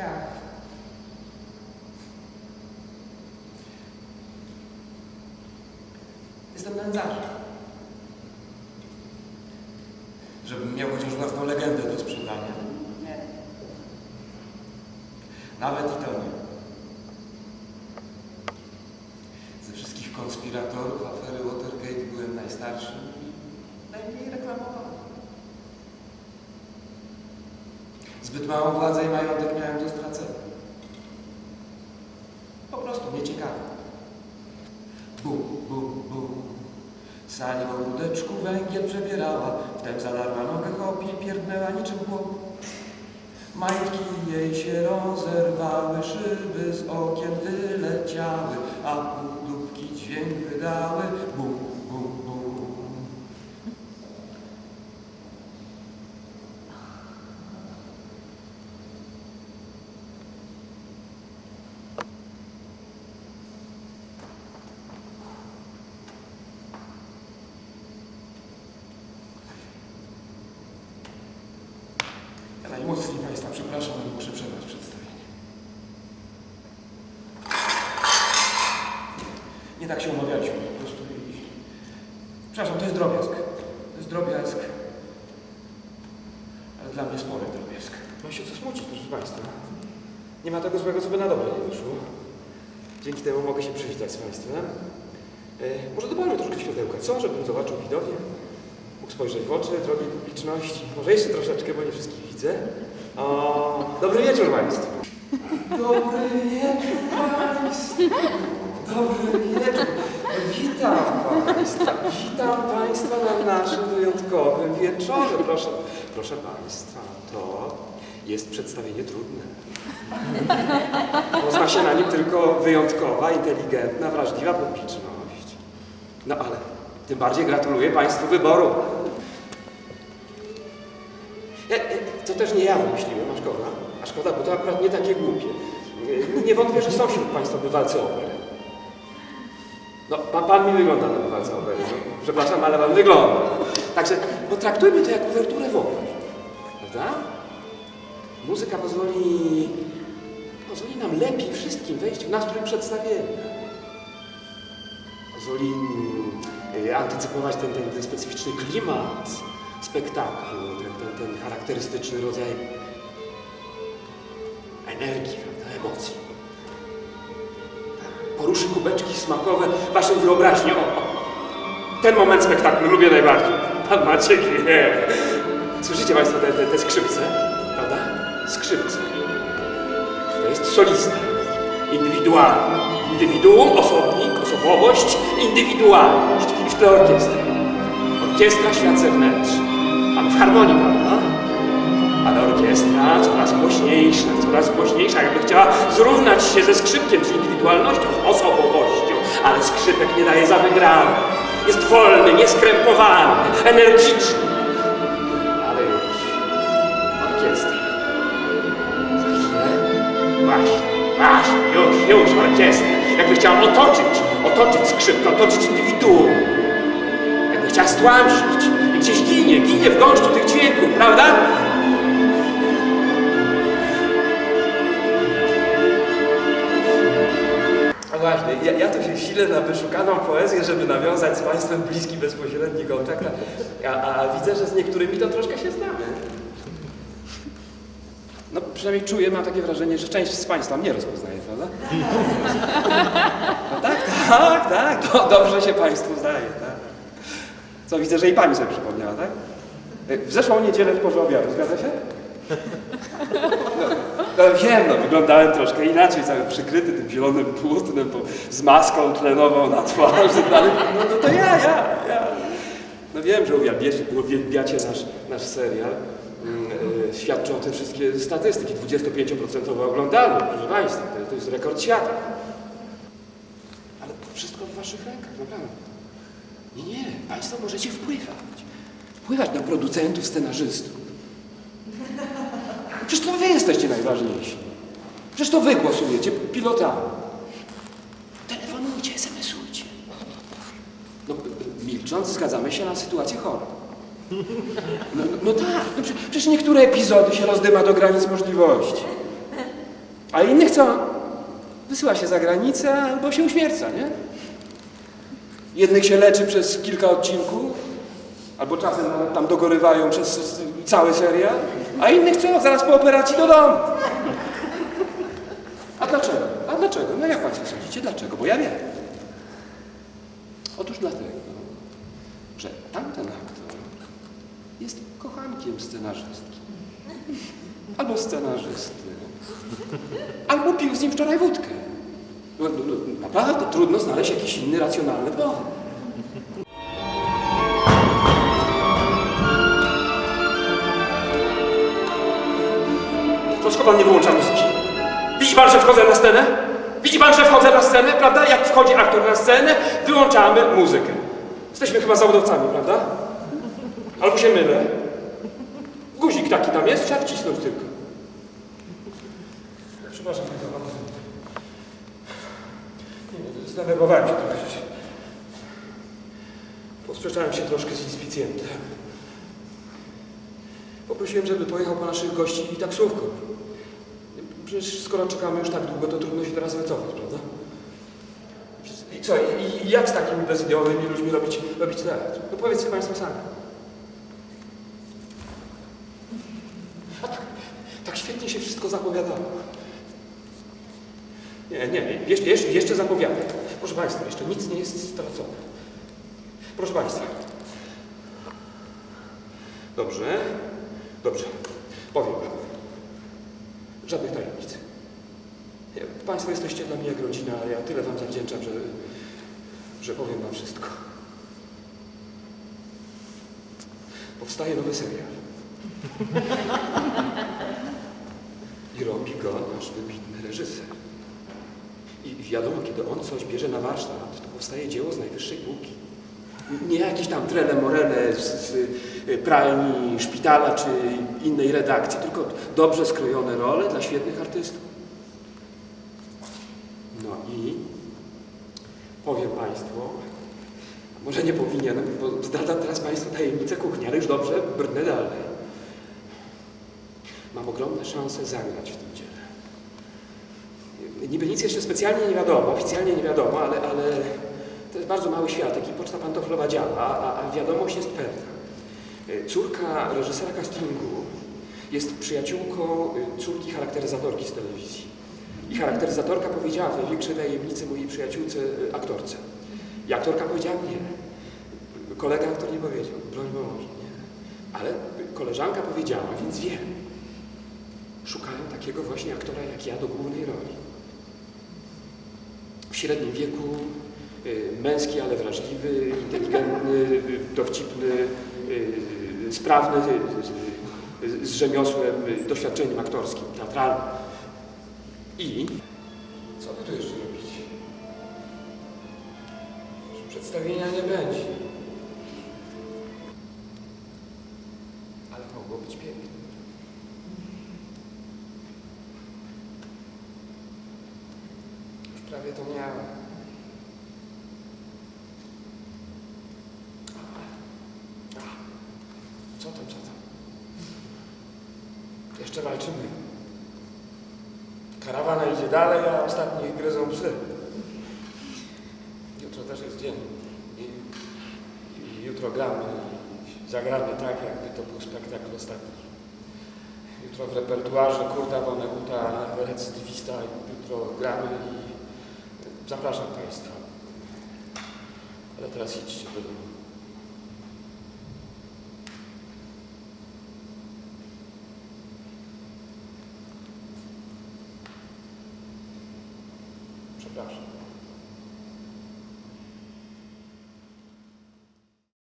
ciekawe. Jestem nędzarzem. Żebym miał chociaż własną legendę do sprzedania. Nie. Nawet i to nie. Ze wszystkich konspiratorów afery Watergate byłem najstarszym i najmniej reklamowany. Zbyt małą władzę i majątek miałem do stracenia. Po prostu nieciekawe. Bum, bum, bum. Sani w ogródeczku węgiel przebierała, wtem zadarła nogę chopie i pierdnęła niczym chłop. Majtki jej się rozerwały, szyby z okien wyleciały, a półdubki dźwięk wydały. Bum, bum. Najmocniej Państwa przepraszam, ale muszę przerwać przedstawienie. Nie tak się umawialiśmy po prostu. Przepraszam, to jest drobiazg. To jest drobiazg. Ale dla mnie spory drobiazg. No się co smucić, proszę Państwa. Nie ma tego złego, co by na dobre nie wyszło. Dzięki temu mogę się przywitać z Państwem. E, może dopalmy troszkę światełka, co? Żebym zobaczył widownię. Mógł spojrzeć w oczy drogiej publiczności. Może jeszcze troszeczkę, bo nie wszystkich widzę. O, dobry wieczór Państwu. Dobry wieczór Państwu. Dobry wieczór. Witam Państwa. Witam Państwa na naszym wyjątkowym wieczorze. Proszę, proszę Państwa, to jest przedstawienie trudne. Pozna się na nim tylko wyjątkowa, inteligentna, wrażliwa publiczność. No ale tym bardziej gratuluję Państwu wyboru. Też nie ja wymyśliłem, a szkoda. A szkoda, bo to akurat nie takie głupie. E, Nie wątpię, że są wśród Państwa bywalcy opery. No, pan, pan mi wygląda na bywalca opery. No, przepraszam, ale pan wygląda. Także potraktujmy to jak uwerturę w operze. Prawda? Muzyka pozwoli, pozwoli nam lepiej wszystkim wejść w nastrój przedstawienia. Pozwoli e, antycypować ten, ten, ten specyficzny klimat spektaklu, ten, ten, charakterystyczny rodzaj energii, prawda, emocji. Poruszy kubeczki smakowe waszej wyobraźni. O, o. Ten moment spektaklu lubię najbardziej. Pan Maciek wie. Słyszycie Państwo te, te, te skrzypce? Prawda? Skrzypce. To jest solista. Indywidualny. Indywiduum, osobnik, osobowość, indywidualność. I w tle orkiestra. Orkiestra, świat zewnętrzny. Harmonii, prawda? Ale orkiestra coraz głośniejsza, coraz głośniejsza, jakby chciała zrównać się ze skrzypkiem, z indywidualnością, z osobowością. Ale skrzypek nie daje za wygraną. Jest wolny, nieskrępowany, energiczny. Ale już orkiestra. Za chwilę. Właśnie, właśnie, już, już orkiestra. Jakby chciała otoczyć, otoczyć skrzypka, otoczyć indywiduum. Jakby chciała stłamsić. Gdzieś ginie, ginie w gąszczu tych dźwięków, prawda? A właśnie, ja, ja tu się silę na wyszukaną poezję, żeby nawiązać z Państwem bliski, bezpośredni kontakt, a, a widzę, że z niektórymi to troszkę się znamy. No przynajmniej czuję, mam takie wrażenie, że część z Państwa mnie rozpoznaje, prawda? No tak, tak, tak, do, dobrze się Państwu zdaje, tak. Co, widzę, że i Pani sobie przypomniała, tak? W zeszłą niedzielę w porze obiadu, zgadza się? No, no wiem, no wyglądałem troszkę inaczej, cały przykryty tym zielonym płótnem, z maską tlenową na twarzy, ale no, no to ja, ja, ja. No wiem, że uwielbiacie, uwielbiacie nasz, nasz serial. Mm, e, Świadczą o tym wszystkie statystyki. 25% oglądalność, proszę Państwa, to, to jest rekord świata. Ale to wszystko w Waszych rękach, naprawdę. Nie, nie, Państwo możecie wpływać. Wpływać na producentów, scenarzystów. Przecież to Wy jesteście najważniejsi. Przecież to Wy głosujecie pilotami. Telefonujcie, SMS-ujcie. No, milcząc, zgadzamy się na sytuację chorą. No, no tak, no, prze- przecież niektóre epizody się rozdyma do granic możliwości. A innych co? Wysyła się za granicę albo się uśmierca, nie? Jednych się leczy przez kilka odcinków, albo czasem tam dogorywają przez cały serial, a innych co? Zaraz po operacji do domu. A dlaczego? A dlaczego? No jak Państwo sądzicie? Dlaczego? Bo ja wiem. Otóż dlatego, że tamten aktor jest kochankiem scenarzystki. Albo scenarzysty. Albo pił z nim wczoraj wódkę. No, no, no, naprawdę trudno znaleźć jakiś inny racjonalny powód. Pan nie wyłącza muzyki? Widzi pan, że wchodzę na scenę? Widzi pan, że wchodzę na scenę, prawda? Jak wchodzi aktor na scenę, wyłączamy muzykę. Jesteśmy chyba zawodowcami, prawda? Albo się mylę. Guzik taki tam jest, trzeba wcisnąć tylko. Przepraszam, nie, Zdenerwowałem się trochę. Posprzeczałem się troszkę z inspicjentem. Poprosiłem, żeby pojechał po naszych gości i taksówką. Przecież skoro czekamy już tak długo, to trudno się teraz wycofać, prawda? I co, i, i jak z takimi bezideowymi ludźmi robić, robić teatr? No powiedzcie Państwo sami. A tak, tak świetnie się wszystko zapowiadało. Nie, nie, jeszcze, jeszcze, jeszcze zapowiadam. Proszę Państwa, jeszcze nic nie jest stracone. Proszę Państwa. Dobrze, dobrze. Powiem Wam. Żadnych tajemnic. Państwo jesteście dla mnie jak rodzina, ale ja tyle Wam zawdzięczam, że, że powiem Wam wszystko. Powstaje nowy serial. I robi go nasz wybitny reżyser. I wiadomo, kiedy on coś bierze na warsztat, to powstaje dzieło z najwyższej półki. Nie jakieś tam trele morele z, z pralni, szpitala czy innej redakcji, tylko dobrze skrojone role dla świetnych artystów. No i powiem Państwu, może nie powinienem, bo zdradzam teraz Państwu tajemnicę kuchni, ale już dobrze, brnę dalej. Mam ogromne szanse zagrać w tym dziele. Niby nic jeszcze specjalnie nie wiadomo, oficjalnie nie wiadomo, ale, ale to jest bardzo mały światek i poczta pantoflowa działa, a, a wiadomość jest pewna. Y, Córka reżysera castingu jest przyjaciółką y, córki charakteryzatorki z telewizji. I charakteryzatorka powiedziała w największej tajemnicy mojej przyjaciółce, y, aktorce. I aktorka powiedziała nie. Kolega aktor nie powiedział, broń Boże, nie. Ale koleżanka powiedziała, więc wiem. Szukają takiego właśnie aktora jak ja do głównej roli. W średnim wieku, męski, ale wrażliwy, inteligentny, dowcipny, sprawny, y, y, z rzemiosłem, y, doświadczeniem aktorskim, teatralnym. I co by tu jeszcze robić? Przedstawienia nie będzie. Ale mogło być pięknie. Już prawie to miałem. A, Co tam, co tam? Jeszcze walczymy. Karawana idzie dalej, a ostatni gryzą psy. Jutro też jest dzień. I, i jutro gramy. Zagramy tak, jakby to był spektakl ostatni. Jutro w repertuarze Kurta Vonneguta, recydywista. Jutro gramy i zapraszam Państwa. Ale teraz idźcie do domu.